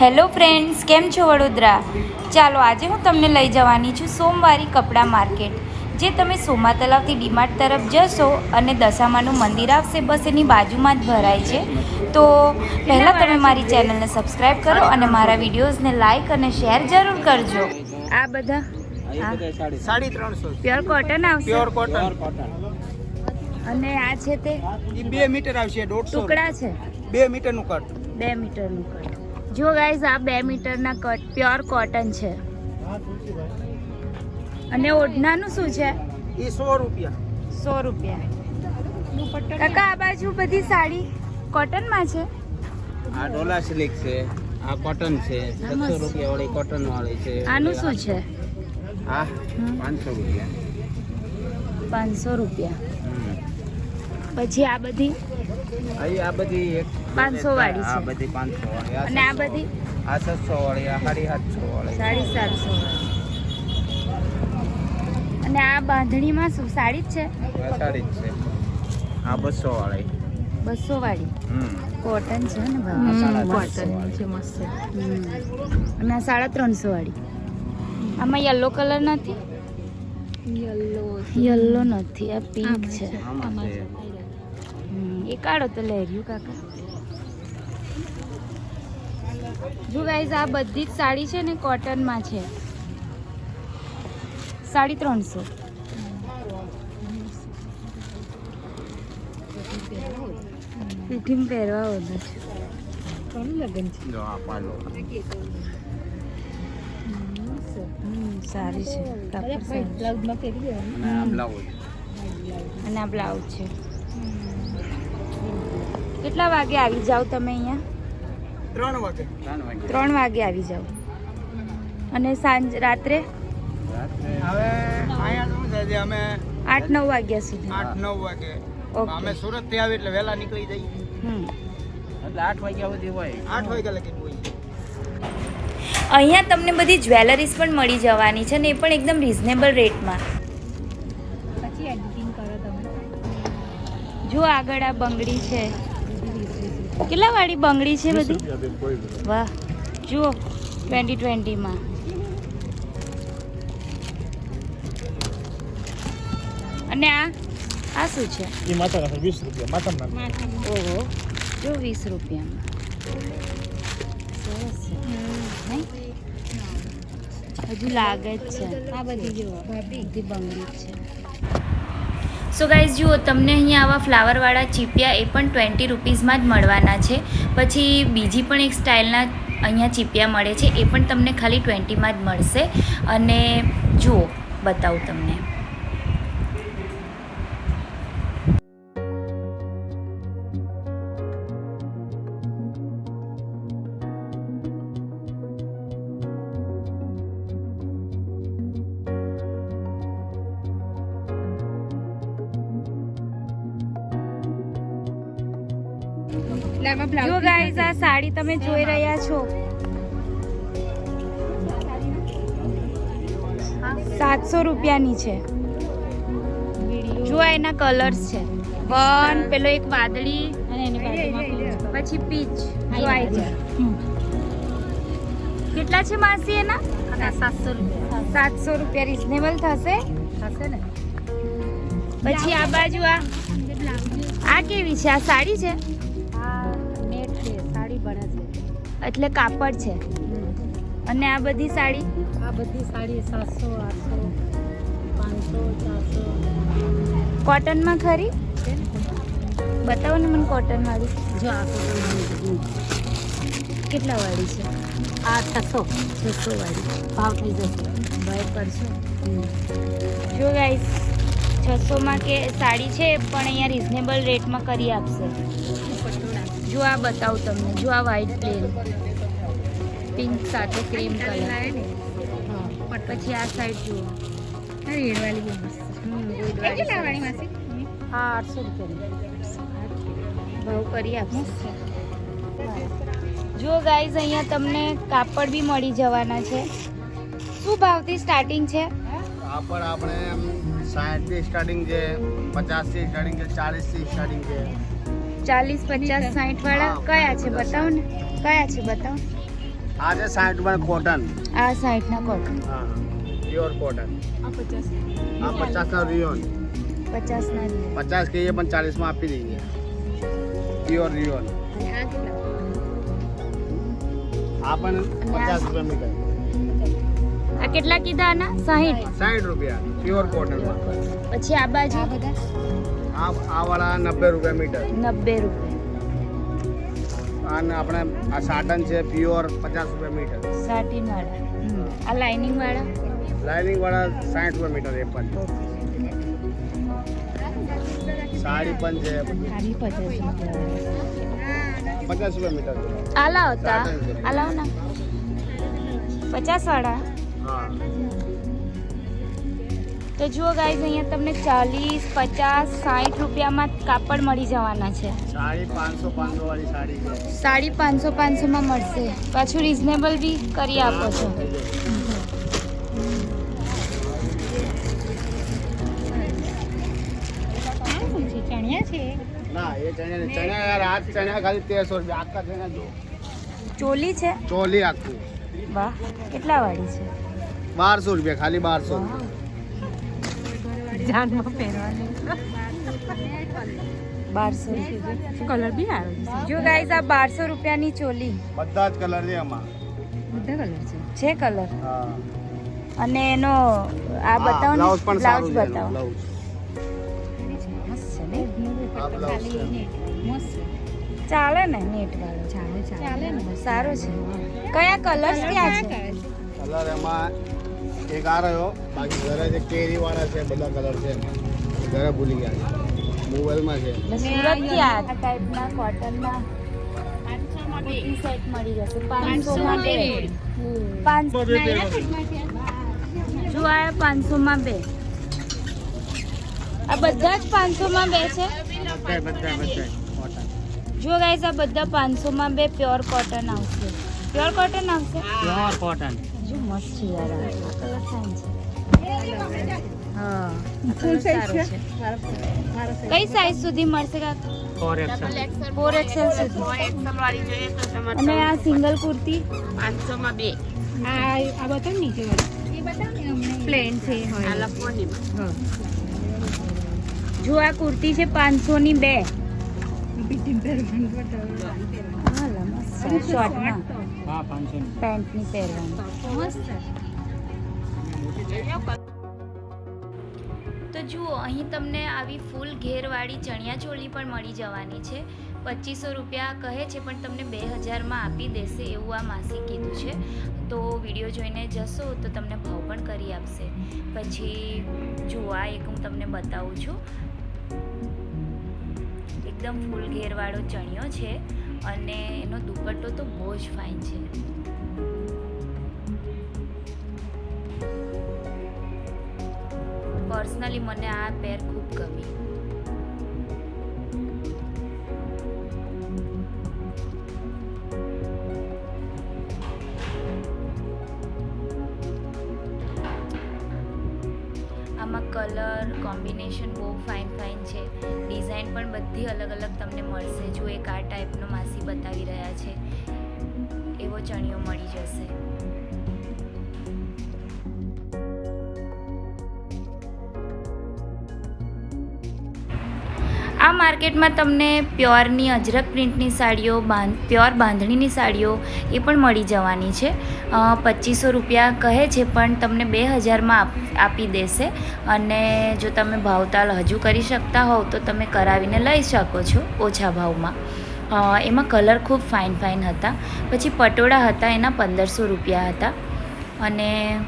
Hello friends કેમ છો વડોદરા? ચાલો આજે હું તમને લઈ જવાની છું સોમવારી કપડાં માર્કેટ જે તમે સોમા તલાવથી ડીમાર્ટ તરફ જશો અને દશામાનું મંદિર આવશે બસ એની બાજુમાં જ ભરાય છે. તો પહેલાં તમે મારી ચેનલને સબસ્ક્રાઈબ કરો અને મારા વિડીયોઝને લાઈક અને શેર જરૂર કરજો. આ બધા સાડી ત્રણસો. પ્યોર કોટન આવશે? Pure cotton. અને આ છે તે બે મીટર આવશે ટુકડા છે? બે મીટરનું કટ. બે મીટરનું કટ. જો ગાઈઝ આ બે મીટરના કટ પ્યોર કોટન છે. અને ઓઢનાનું શું છે? એ સો રૂપિયા. સો રૂપિયા. કાકા આ બાજુ બધી સાડી કોટનમાં છે? આ ડોલા સિલ્ક છે આ કોટન છે છસો રૂપિયા વાળી કોટન વાળી છે. આનું શું છે? આ પાંચસો રૂપિયા. પાંચસો રૂપિયા. પછી આ બધી અહીં આ બધી એક 500 વાળી છે. આ બધી પાંચસો વાળી અને આ બધી? આ છસો વાળી આ સાડી સાતસો વાળી. સાડી સાતસો અને આ બાંધણીમાં શું સાડી જ છે? સાડી જ છે. આ બસો વાળી. બસો વાળી. હમ. કોટન છે ને કોટન છે મસ્ત. અને આ સાડા ત્રણસો વાળી. આમાં યલો કલર નથી? યલો. યલો નથી આ પિંક છે. એ કાળો તો લઈ રહ્યું કાકા. જો ગાઈઝ આ બધી જ સાડી છે ને કોટનમાં છે. સાડી ત્રણસો. પીઠીમ પહેરવા ઓધા કોનું લગન છે. જો આ પાલો હમ, સારી છે. અને આ બ્લાઉઝ. અને આ બ્લાઉઝ છે. કેટલા વાગે આવી જાવ તમે અહીંયા? ત્રણ વાગે. ત્રણ વાગે. આવી જાવ અને સાંજ રાત્રે? રાત્રે હવે અહીંયા શું છે જે અમે આઠ નવ વાગ્યા સુધી. આઠ નવ વાગે. ઓકે. અમે સુરતથી આવી એટલે વહેલા નીકળી જઈએ. એટલે આઠ વાગ્યા સુધી હોય. આઠ વાગ્યા લગી હોય અહીંયા તમને બધી જ્વેલરીઝ પણ મળી જવાની છે ને એ પણ એકદમ રિઝનેબલ રેટમાં પછી જો આગળ આ બંગડી છે. કેટલા વાળી બંગડી છે બધી? વાહ જુઓ ટ્વેન્ટી ટ્વેન્ટીમાં અને આ આ શું છે? એ માતાના વીસ રૂપિયા માતાના ઓહો જો વીસ રૂપિયામાં. સરસ હજુ લાગે જ છે. આ બધી જો બધી બંગડી છે. સો ગાઈઝ જુઓ, તમને અહીંયા આવા ફ્લાવરવાળા ચીપિયા એ પણ ટ્વેન્ટી રૂપીઝમાં જ મળવાના છે. પછી બીજી પણ એક સ્ટાઇલના અહીંયા ચીપિયા મળે છે, એ પણ તમને ખાલી ટ્વેન્ટીમાં જ મળશે. અને જુઓ, બતાવું તમને. સાતસો રૂપિયાની છે. જો એના કલર્સ છે. વન પેલો એક વાદળી અને એની બાજુમાં પછી પીચ. જો છે. કેટલા છે માસી એના? સાતસો રૂપિયા. સાતસો રૂપિયા રિઝનેબલ થશે. થશે ને? પછી આ બાજુ આ. આ કેવી છે? આ સાડી છે? સાડી બને છે. એટલે કાપડ છે. અને આ બધી સાડી? આ બધી સાડી સાતસો આઠસો પાંચસો ચારસો. કોટનમાં ખરી? બતાવો ને મને કોટન વાળી. જો આ કોટન કેટલા વાળી છે? આ છસો. છસો વાળી. ભાવ થઈ જશે. ભાઈ પડશે જો ગાઈસ છસોમાં કે સાડી છે પણ અહીંયા રિઝનેબલ રેટમાં કરી આપશે. જો આ બતાવું તમને. જો આ વ્હાઈટ પ્લેન પિંક સાથે ક્રીમ કલર પછી આ સાઈડ જુઓ. રેડવાળી બહુ મસ્ત આઠસો ભાવ કરી આપશે. જો ગાઈઝ અહીંયા તમને કાપડ બી મળી જવાના છે. શું ભાવથી સ્ટાર્ટિંગ છે? કાપડ આપણે સાઠથી સ્ટાર્ટિંગ છે પચાસથી સ્ટાર્ટિંગ છે ચાલીસથી સ્ટાર્ટિંગ છે. ચાલીસ પચાસ સાઠ વાળા કયા છે બતાવો ને. કયા છે બતાવો. આ છે સાઠ રૂપિયા કોટન આ સાઈડના કોટન હા પ્યોર કોટન આ પચાસ ના રિયોન પચાસના પચાસ કહીએ પણ ચાલીસમાં આપી દઈએ પ્યોર રિયોન આ પણ પચાસ રૂપિયા મીટર આ કેટલા કીધા આના સાહીઠ સાઠ રૂપિયા પ્યોર કોટનમાં પછી આ બાજુ આ આ વાળા નબ્બે રૂપિયા મીટર નબ્બે રૂપિયા અને આપણે આ સાટન છે પ્યોર પચાસ રૂપિયા મીટર. સાટીન વાળા આ લાઇનિંગ વાળા લાઇનિંગ વાળા સાઠ રૂપિયા મીટર એ પણ. સાડી પણ છે સાડી પચાસ રૂપિયા મીટર. આલા હતા. તા ના પચાસ વાળા હા. તો જુઓ ગાઈઝ અહીંયા તમને ચાલીસ પચાસ સાઠ રૂપિયામાં કાપડ મળી જવાના છે. સાડી પાંચસો પાંચસો સાડી પાંચસો પાંચસોમાં મળશે. પાછું રિઝનેબલ બી કરી આપો છો. ચણિયા છે? ના એ ચણ્યા નહીં. યાર આ ચણ્યા ખાલી તેરસો રૂપિયા આખા ચણ્યા જો ચોલી છે? ચોલી આખું. વાહ કેટલા વાળી છે? બારસો રૂપિયા ખાલી બારસો જાનમાં પહેરવાની. બારસો કલર બી આવે જો ગાઈઝ આ બારસો રૂપિયાની ચોલી. બધા જ કલર છે બધા કલર છે. છે કલર અને એનો આ બતાવો ને બ્લાઉઝ પણ સારું બતાવો. ચાલે ને નેટ વાળો. ચાલે ચાલે. ને સારો છે. કયા કલર ક્યાં છે? કલર એમાં એક આ રહ્યો. બાકી ઘરે જે કેરી વાળા છે બધા કલર છે ઘરે ભૂલી ગયા છે. મોબાઈલમાં છે. સુરતથી આ ટાઈપના કોટનના કુર્તી સેટ મળી જશે. પાંચસો માં બે. આ પાંચસો માં બે. આ બધા જ પાંચસો માં બે છે? બધા બધા બધા જો ગાઈઝ આ બધા પાંચસો માં બે પ્યોર કોટન આવશે. પ્યોર કોટન આવશે? પ્યોર કોટન જો મસ્ત છે. યાર આ કલર ફાઇન છે? હા ફૂલ સાઈઝ છે કઈ સાઈઝ સુધી મળશે કાકા ફોર એક્સલ ફોર એક્સેલ સુધી. અને આ સિંગલ કુર્તી? પાંચસોમાં બે. આ આ બતાવ નીચે વાળી. પ્લેન છે જો આ કુર્તી છે પાંચસો ની બે શોર્ટમાં. હા પેન્ટની પહેરવાની. તો જુઓ, અહીં તમને આવી ફૂલ ઘેરવાળી ચણિયા ચોળી પણ મળી જવાની છે. પચીસો રૂપિયા કહે છે, પણ તમને બે હજારમાં આપી દેશે એવું આ માસી કીધું છે. તો વીડિયો જોઈને જશો તો તમને ભાવ પણ કરી આપશે. પછી જુઓ, આ એક હું તમને બતાવું છું. એકદમ ફૂલ ઘેરવાળો ચણિયો છે. અને એનો દુપટ્ટો તો બહુ જ ફાઇન છે. પર્સનલી મને આ પેર ખૂબ ગમી. આમાં કલર કોમ્બિનેશન બહુ ફાઇન ફાઇન છે. ડિઝાઇન પણ બધી અલગ અલગ તમને મળશે જો એક આ ટાઈપનો માસી બતાવી રહ્યા છે, એવો ચણિયો મળી જશે. આ માર્કેટમાં તમને પ્યોરની અજરક પ્રિન્ટની સાડીઓ, બાંધ, પ્યોર બાંધણીની સાડીઓ એ પણ મળી જવાની છે. પચીસો રૂપિયા કહે છે, પણ તમને બે હજારમાં આપ- આપી દેશે. અને જો તમે ભાવતાલ હજુ કરી શકતા હોવ, તો તમે કરાવીને લઈ શકો છો ઓછા ભાવમાં. એમાં કલર ખૂબ ફાઇન ફાઇન હતા. પછી પટોળા હતા, એના પંદરસો રૂપિયા હતા. અને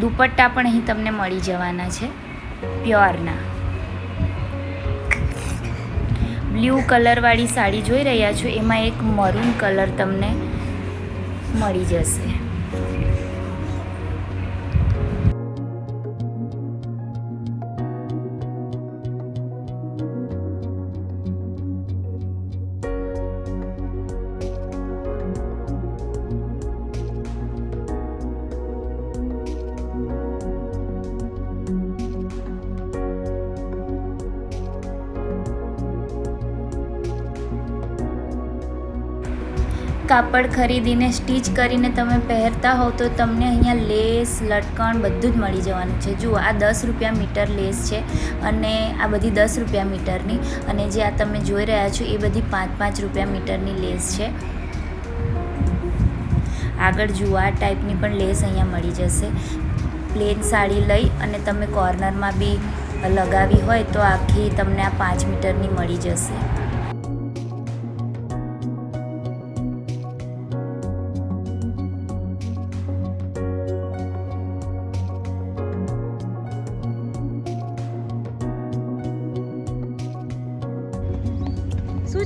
દુપટ્ટા પણ અહીં તમને મળી જવાના છે. પ્યોરના. બ્લુ કલરવાળી સાડી જોઈ રહ્યા છો, એમાં એક મરૂન કલર તમને મળી જશે. કાપડ ખરીદીને સ્ટીચ કરીને તમે પહેરતા હોવ તો તમને અહીંયા લેસ, લટકણ બધું જ મળી જવાનું છે. જુઓ, આ દસ રૂપિયા મીટર લેસ છે અને આ બધી દસ રૂપિયા મીટરની અને જે આ તમે જોઈ રહ્યા છો એ બધી પાંચ પાંચ રૂપિયા મીટરની લેસ છે. આગળ જુઓ, આ ટાઈપની પણ લેસ અહીંયા મળી જશે. પ્લેન સાડી લઈ અને તમે કોર્નરમાં બી લગાવી હોય તો આખી તમને આ પાંચ મીટરની મળી જશે.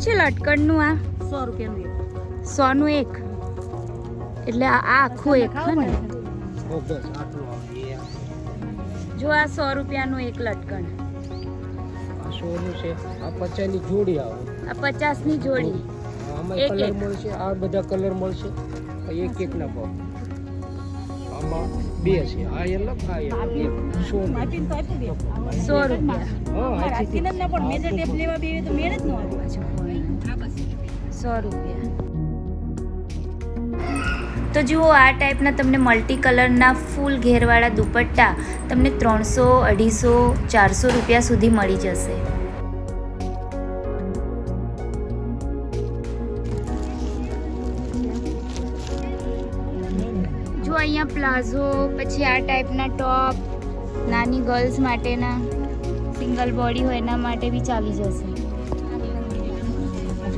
છે લટકણનું આ? સો રૂપિયાનું એક. સોનું એક? એટલે આ આખું એક છે. ને જો આ સો રૂપિયાનું એક લટકણ. આ સોનું છે આ પચાસની જોડી આવે. આ પચાસની જોડી. આમાં એક કલર મળશે આ બધા કલર મળશે. એક એક ના ભાવ. આમાં બે છે આ અલગ આ અલગ. બે સો રૂપિયા. હા આથી ના પણ મેજર ટેપ લેવા બે તો મેળ જ ન આવ્યો સો રૂપિયા. તો જુઓ, આ ટાઈપના તમને મલ્ટી કલરના ફૂલ ઘેરવાળા દુપટ્ટા તમને ત્રણસો, અઢીસો, ચારસો રૂપિયા સુધી મળી જશે. જો અહીંયા પ્લાઝો, પછી આ ટાઈપના ટોપ, નાની ગર્લ્સ માટેના, સિંગલ બોડી હોય એના માટે બી ચાલી જશે.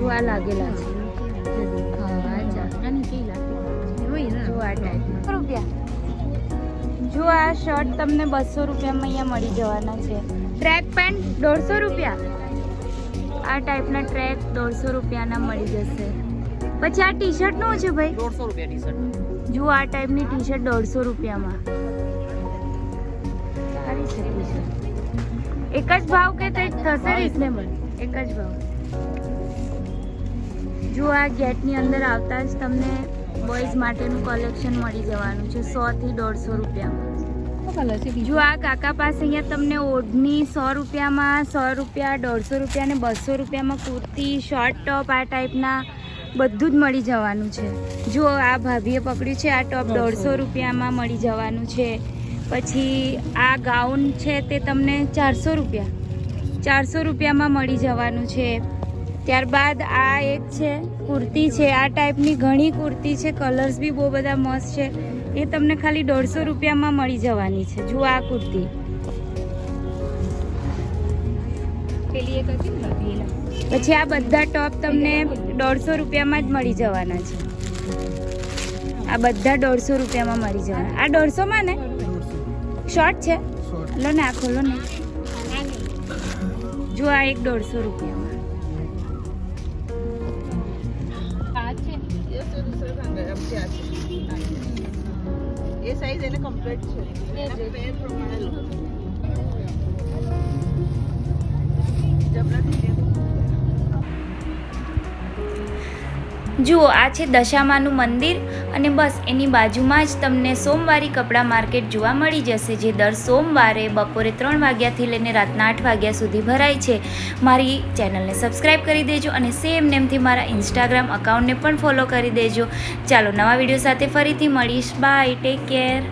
જો આ લાગેલા છે. જો આ જો આ શર્ટ તમને બસો રૂપિયામાં અહીંયા મળી જવાના છે. ટ્રેક પેન્ટ દોઢસો રૂપિયા? આ ટાઈપના ટ્રેક દોઢસો રૂપિયાના મળી જશે. પછી આ ટી શર્ટનું છે ભાઈ? દોઢસો રૂપિયા ટી શર્ટ જુઓ આ ટાઈપની ટી શર્ટ દોઢસો રૂપિયામાં. સારી છે ટી શર્ટ એક જ ભાવ કે તે થશે રિઝનેબલ એક જ ભાવ. જો આ ગેટની અંદર આવતા જ તમને બોયઝ માટેનું કલેક્શન મળી જવાનું છે સો થી દોઢસો રૂપિયામાં. જો આ કાકા પાસે અહીંયા તમને ઓઢની સો રૂપિયામાં સો રૂપિયા દોઢસો રૂપિયા અને બસો રૂપિયામાં કુર્તી શોર્ટ ટોપ આ ટાઈપના બધું જ મળી જવાનું છે. જો આ ભાભીએ પકડ્યું છે આ ટોપ દોઢસો. રૂપિયામાં મળી જવાનું છે. પછી આ ગાઉન છે તે તમને ચારસો રૂપિયા ચારસો રૂપિયામાં મળી જવાનું છે. ત્યારબાદ આ એક છે કુર્તી છે. આ ટાઈપની ઘણી કુર્તી છે. કલર્સ બી બહુ બધા મસ્ત છે. એ તમને ખાલી દોઢસો રૂપિયામાં મળી જવાની છે. જુઓ આ કુર્તી. પછી આ બધા ટોપ તમને દોઢસો રૂપિયામાં જ મળી જવાના છે. આ બધા દોઢસો રૂપિયામાં મળી જવાના. આ દોઢસોમાં ને? શોર્ટ છે? લો ને આ ખોલો ને. જો આ એક દોઢસો રૂપિયામાં. સાઈઝ એને કમ્પ્લીટ છે પેર પ્રમાણે લો. જુઓ, આ છે દશામાનું મંદિર અને બસ, એની બાજુમાં જ તમને સોમવારી કપડાં માર્કેટ જોવા મળી જશે, જે દર સોમવારે બપોરે ત્રણ વાગ્યાથી લઈને રાતના આઠ વાગ્યા સુધી ભરાય છે. મારી ચેનલને સબસ્ક્રાઈબ કરી દેજો અને સેમ નેમથી મારા ઇન્સ્ટાગ્રામ અકાઉન્ટને પણ ફોલો કરી દેજો. ચાલો, નવા વીડિયો સાથે ફરીથી મળીશ. Bye, take care.